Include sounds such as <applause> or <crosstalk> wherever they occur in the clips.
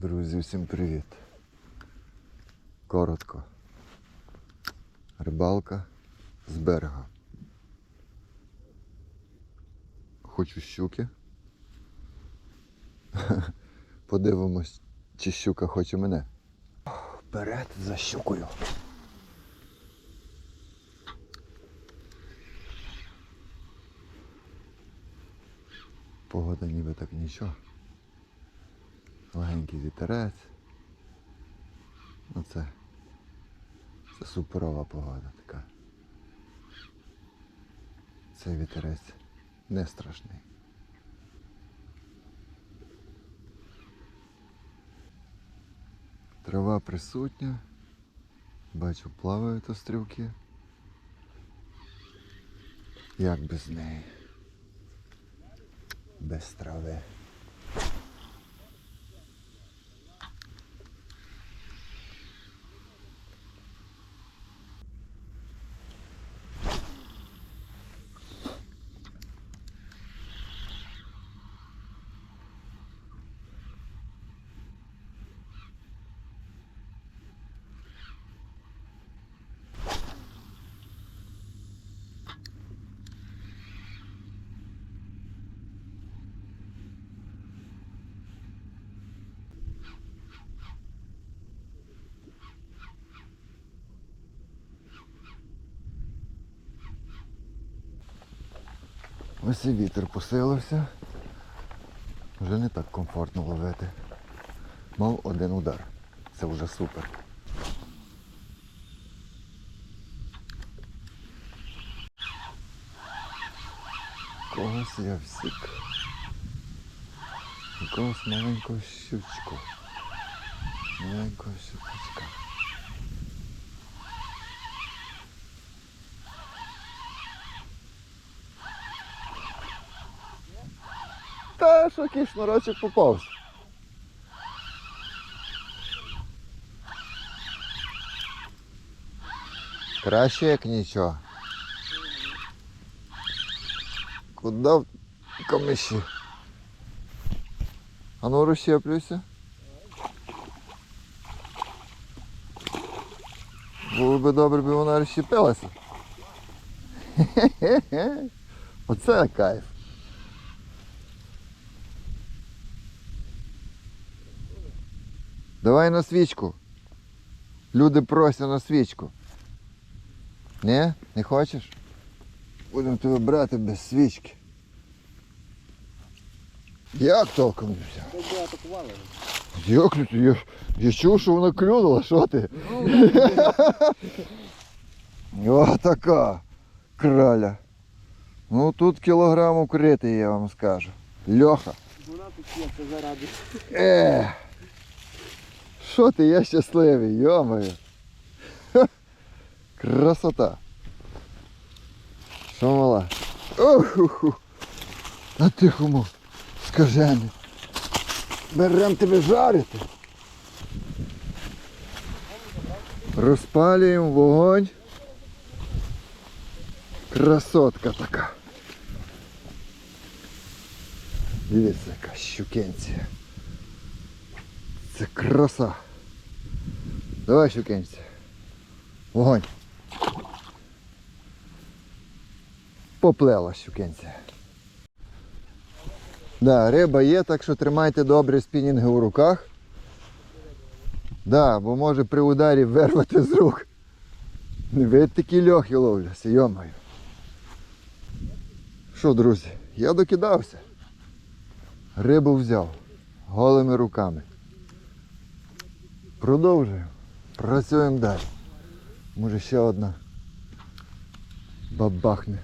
Друзі, всім привіт. Коротко. Рибалка з берега. Хочу щуки. <laughs> Подивимось, чи щука хоче мене. Вперед за щукою. Погода ніби так нічого. Легенький вітерець. Ну це, це суперова погода така. Цей вітерець не страшний. Трава присутня. Бачу, плавають острівки. Як без неї? Без трави. Ось і вітер посилився. Вже не так комфортно ловити. Мав один удар. Це вже супер. Когось я всік. Якогось маленького щучку. Маленького щучка. Та що який шнурочок попався. Краще як нічого. Куда в камиші? А ну розщеплюйся. Було би добре, би вона розщепилася. Оце кайф. Давай на свічку. Люди просять на свічку. Не? Не хочеш? Будемо тебе брати без свічки. Як толком не взяв? Не? Я, я чув, що вона клюнула, що ти? О, така краля. Ну тут кілограм укритий, я вам скажу. Льоха. Вона тут є, це заради. Е, що ти, я щасливий, йомаю. Красота. Що мала? Оху. А тихому, скажений. Берем тебе жарити. Розпалюємо вогонь. Красотка така. Дивіться, яка щукенція. Це краса. Давай щукенція. Вогонь. Поплела щукенція. Да, риба є, так що тримайте добре спінінги у руках. Да, бо може при ударі вирвати з рук. Ви такі льохи ловляться, йомаю. Що, друзі, я докидався. Рибу взяв голими руками. Продовжуємо. Працюємо далі. Може ще одна бабахне.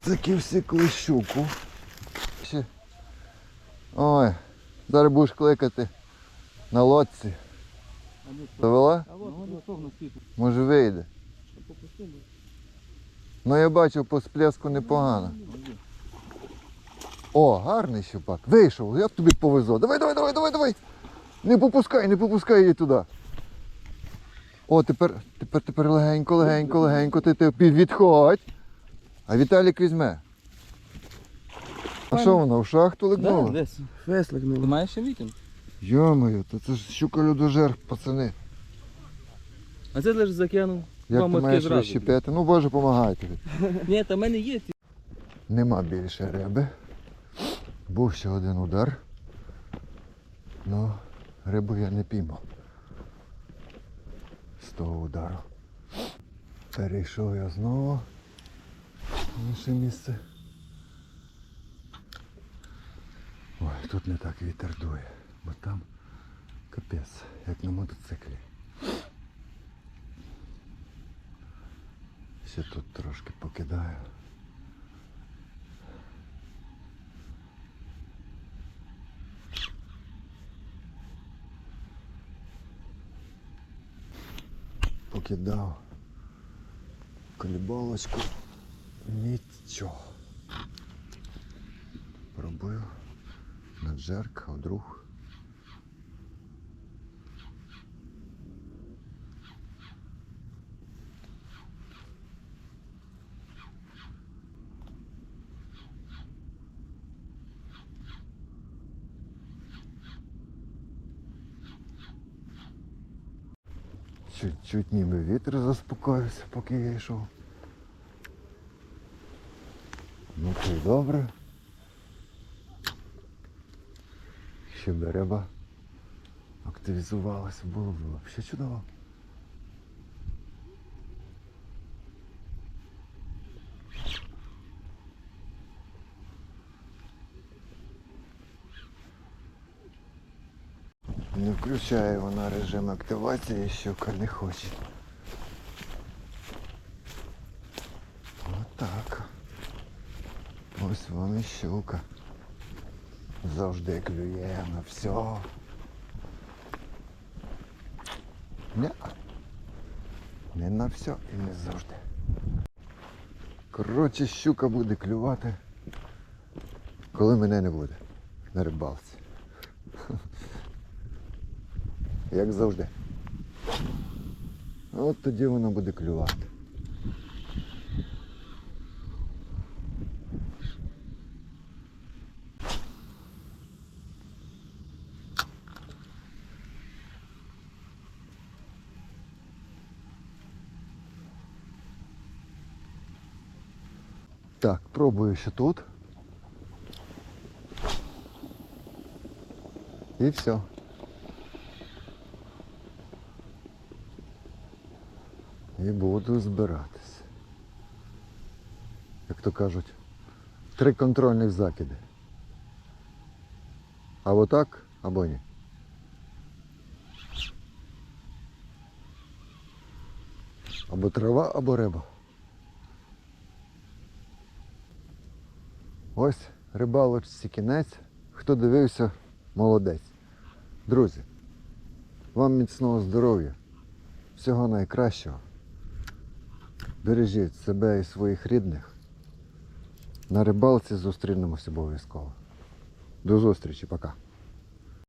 Такі всі клещуку. Ой, зараз будеш кликати на лодці. Довела? Може вийде. Ну я бачив по сплеску непогано. О, гарний щупак. Вийшов, як тобі повезло. Давай, давай, давай, давай, давай. Не попускай, не попускай її туди. О, тепер, тепер, тепер легенько, легенько, легенько, ти, ти під- відходь. А Віталік візьме. А що вона, в шахту Да, легнула? десь. Феслик не маєш ще вікін? Йо-моє, то це ж щука людожер, пацани. А це лише закинув. Як ти маєш розщепити? Ну боже, помагайте. <laughs> Ні, та в мене є. Нема більше риби. Був ще один удар. Ну, рибу я не піймав. З того удару. Перейшов я знову в інше місце. Ой, тут не так вітер дує, бо там капець, як на мотоциклі. Ще тут трошки покидаю. Покидав колібалочку. Нічого. Пробив на джерк, вдруг. Чуть-чуть ніби вітер заспокоївся, поки я йшов. Ну й добре. Ще береба активізувалася, було б взагалі чудово. Не включає вона режим активації, щука не хоче. Отак. Ось вам і щука. Завжди клює на все. Не. Не на все і не завжди. Коротше, щука буде клювати, коли мене не буде на рибалці. Як завжди. От тоді вона буде клювати. Так, пробую ще тут. І все. І буду збиратись. Як то кажуть, три контрольних закиди. Або так, або ні. Або трава, або риба. Ось рибалочці кінець. Хто дивився, молодець. Друзі, вам міцного здоров'я, всього найкращого. Бережіть себе і своїх рідних. На рибалці зустрінемося обов'язково. До зустрічі, пока.